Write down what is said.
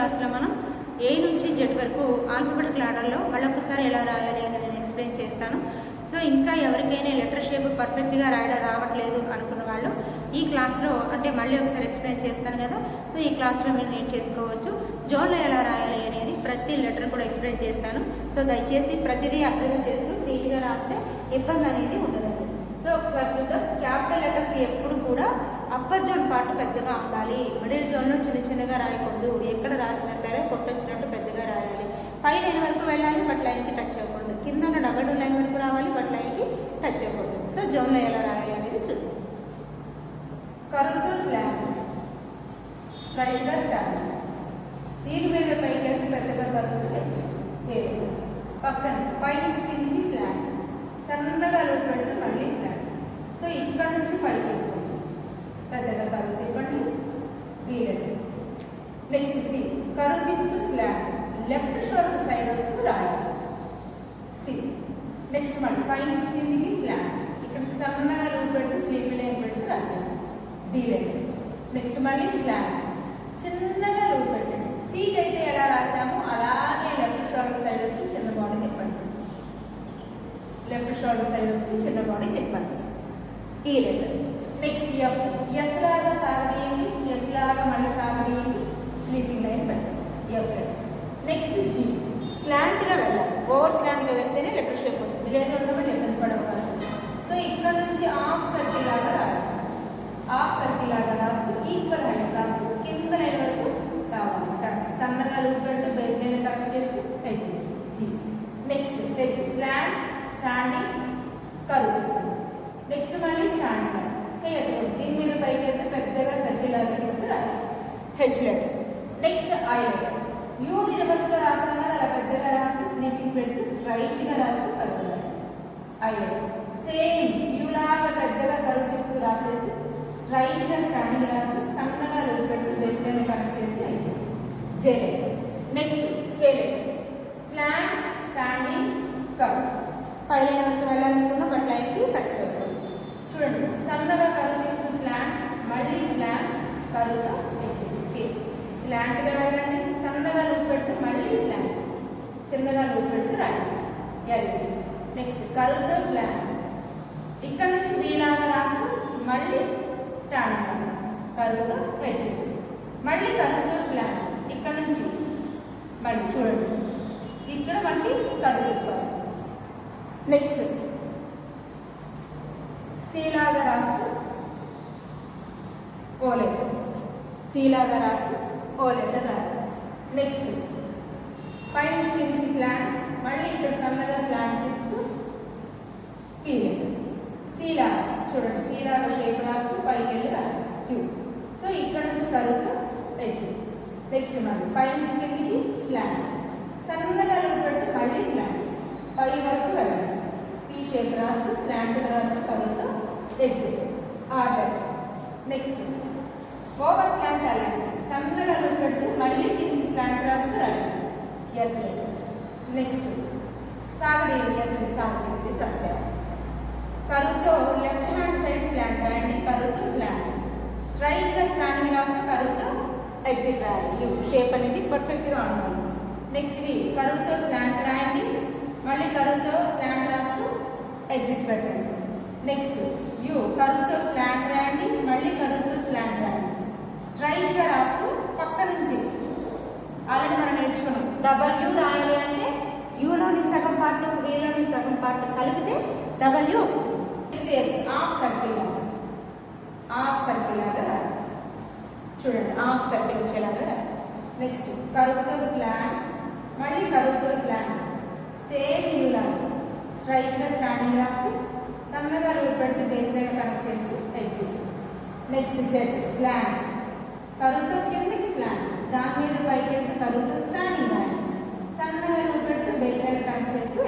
క్లాస్లో మనం ఏ నుంచి జెడ్ వరకు ఆల్ఫబెటికల్ ఆర్డర్లో మళ్ళొకసారి ఎలా రాయాలి అనేది నేను ఎక్స్ప్లెయిన్ చేస్తాను. సో ఇంకా ఎవరికైనా లెటర్ షేప్ పర్ఫెక్ట్గా రాయడం రావట్లేదు అనుకున్న వాళ్ళు ఈ క్లాస్లో అంటే మళ్ళీ ఒకసారి ఎక్స్ప్లెయిన్ చేస్తాను కదా. సో ఈ క్లాస్లో మీరు నేను చేసుకోవచ్చు. జోన్లో ఎలా రాయాలి అనేది ప్రతి లెటర్ కూడా ఎక్స్ప్లెయిన్ చేస్తాను. సో దయచేసి ప్రతిదీ అర్థం చేస్తూ నీట్గా రాస్తే ఇబ్బంది అనేది ఉండదు. సో ఒకసారి చూద్దాం. క్యాపిటల్ లెటర్స్ ఎప్పుడు కూడా అప్పర్ జోన్ పార్ట్ పెద్దగా ఉండాలి. మిడిల్ జోన్లో చిన్న చిన్నగా రాయకూడదు. ఎక్కడ రాసినా సరే కొట్టొచ్చినట్టు పెద్దగా రాయాలి. పై లైన్ వరకు వెళ్ళాలి? బట్ లైన్కి టచ్ అవ్వకూడదు. కింద ఉన్న డబల్ టూ లైన్ వరకు రావాలి. బట్ లైన్కి టచ్ అవ్వకూడదు. సో జోన్లో ఎలా రాయాలి అనేది చూద్దాం. కరువుతో స్లాబ్. స్ట్రైట్గా స్లాబ్. దీని మీద పైకి వెళ్తే పెద్దగా కరుగుతుంది లేదు. పక్కన పైనుంచి కిందికి స్లాబ్. సన్నగా రూట్ పెడితే మళ్ళీ స్లాబ్. సో ఇక్కడ నుంచి పైకి పెద్దగా కరువు తిప్పండి. వీరండి. నెక్స్ట్ సి కరువు తిప్పుతూ స్లాండ్ లెఫ్ట్ షోల్డర్ సైడ్ వస్తూ రాయాలి సి నెక్స్ట్ మళ్ళీ పైనుంచి దీనికి స్లాండ్ ఇక్కడ సన్నగా రూట్ పెడితే స్లీప్ లైన్ పెడితే రాశాను డి నెక్స్ట్ మళ్ళీ స్లాండ్ చిన్నగా రూట్ పెట్టండి. సీట్ అయితే ఎలా రాసామో అలాగే లెఫ్ట్ షోల్డర్ సైడ్ వచ్చి చిన్న బాడీ తిప్పండి. లెఫ్ట్ షోల్డర్ సైడ్ వస్తే చిన్న బాడీ తిప్పండి. ఈ లెటర్ నెక్స్ట్ ఎఫ్ ఎస్ లాగా సాగదీయండి ఎస్ లాగా మళ్ళీ సాగదీయండి స్లీపింగ్ లైన్ పెట్టండి ఎఫ్ నెక్స్ట్ జీ స్లాంట్గా వెళ్ళాలి ఓవర్ స్లాంట్గా వెళ్తేనే లెటర్ షేప్ వస్తుంది లేదా ఉండబట్టి ఇబ్బంది పడవాలి సో ఇక్కడ నుంచి హాఫ్ సర్కిల్ లాగా రావాలి హాఫ్ సర్కిల్ లాగా రాస్తూ ఈక్వల్ హైట్ రాస్తూ కింద లైన్ వరకు రావాలి స్టార్ట్ సన్నగా రూట్ పెడితే బేస్ లైన్ కట్ చేసి H G next H slant standing curve next మళ్ళీ స్టాండ్ చేయకూడదు దీని మీద పైకి వెళ్తే పెద్దగా సర్కిల్ లాగా పెడితే రాయాలి H letter next I letter యూని రివర్స్గా రాస్తాం కదా అలా పెద్దగా రాసి స్నేహితులు పెడితే స్ట్రైట్గా రాస్తే కరువు ఐ లెటర్ సేమ్ యూలాగా పెద్దగా కరువు తిప్పుతూ రాసేసి స్ట్రైట్గా స్టాండింగ్ రాసి సన్నగా రూల్ పెడుతూ బేస్ కనెక్ట్ చేస్తే అయితే J. Next K slant standing curve పై లైన్ వరకు వెళ్ళాలనుకున్న బట్ లైన్కి టచ్ చేస్తాం. చూడండి సన్నగా కరువు తిప్పుతూ స్లాండ్ మళ్ళీ స్లాండ్ కరువుతో స్లాంట్గా వెళ్ళండి. సన్నగా లూప్ పెడితే మళ్ళీ స్లాండ్ చిన్నగా లూప్ పెడితే రాయండి ఎల్ నెక్స్ట్ కరువుతో స్లాండ్ ఇక్కడ నుంచి వీలాగా రాస్తూ మళ్ళీ స్టాండ్ కరువుతో హెచ్ మళ్ళీ కరువుతో స్లాండ్ ఇక్కడ నుంచి మళ్ళీ చూడండి. ఇక్కడ మళ్ళీ కరువు నెక్స్ట్ సీలాగా రాస్తూ పోలే సీలాగా రాస్తూ ఓ లెటర్ రాయాలి నెక్స్ట్ పై నుంచి కిందికి స్లాండ్ మళ్ళీ ఇక్కడ సన్నగా స్లాండ్ తిప్పుతూ పీ లెటర్. సీలా చూడండి సీలాగా షేప్ రాస్తూ పైకి వెళ్ళి రాయాలి క్యూ సో ఇక్కడ నుంచి కలుగుతూ నెక్స్ట్ నెక్స్ట్ మళ్ళీ పై నుంచి కిందికి స్లాండ్ సన్నగా రూట్ పెడితే మళ్ళీ స్లాండ్ పై వరకు వెళ్ళాలి పీ షేప్ రాస్తూ స్లాండ్ రాస్తూ కలుగుతూ exit order. Next over slant అలాంటి సన్నగా రూట్ మళ్ళీ కిందికి స్లాంట్ రాస్తూ రండి ఎస్ నెక్స్ట్ సాగదీయండి ఎస్ సాగదీసి రాశారు కరువుతో లెఫ్ట్ హ్యాండ్ సైడ్ స్లాంట్ రాయండి కరువుతో స్లాంట్ స్ట్రైట్గా స్టాండింగ్ రాస్తే కరువుతో ఎగ్జిట్ రాయాలి యూ షేప్ అనేది పర్ఫెక్ట్గా ఉండాలి నెక్స్ట్ వి కరువుతో స్లాంట్ రాయండి మళ్ళీ కరువుతో స్లాంట్ రాస్తూ ఎగ్జిట్ పెట్టండి నెక్స్ట్ యూ కరువుతో స్లాంట్ రాయండి మళ్ళీ కరువుతో స్లాంట్ రాయండి స్ట్రైట్గా రాస్తూ పక్క నుంచి ఆల్రెడీ మనం నేర్చుకున్నాం. డబల్యూ రాయాలి అంటే యూలోని సగం పార్ట్ వీలోని సగం పార్ట్ కలిపితే డబల్యూ వస్తుంది హాఫ్ సర్కిల్ లాగా హాఫ్ సర్కిల్ లాగా రాయాలి చూడండి హాఫ్ సర్కిల్ వచ్చేలాగా రాయాలి నెక్స్ట్ కరువుతో స్లాండ్ మళ్ళీ కరువుతో స్లాండ్ సేమ్ యూలా స్ట్రైట్గా స్టాండింగ్ రాసి సన్నగా రూట్ పెడితే బేస్ లైన్ కనెక్ట్ చేసి ఎగ్జిట్ నెక్స్ట్ జెడ్ స్లాండ్ కరువుతో కిందకి స్లాండ్ దాని మీద పైకి వెళ్తే స్టాండింగ్ రాయండి సన్నగా రూట్ పెడితే బేస్ లైన్ కనెక్ట్ చేస్తూ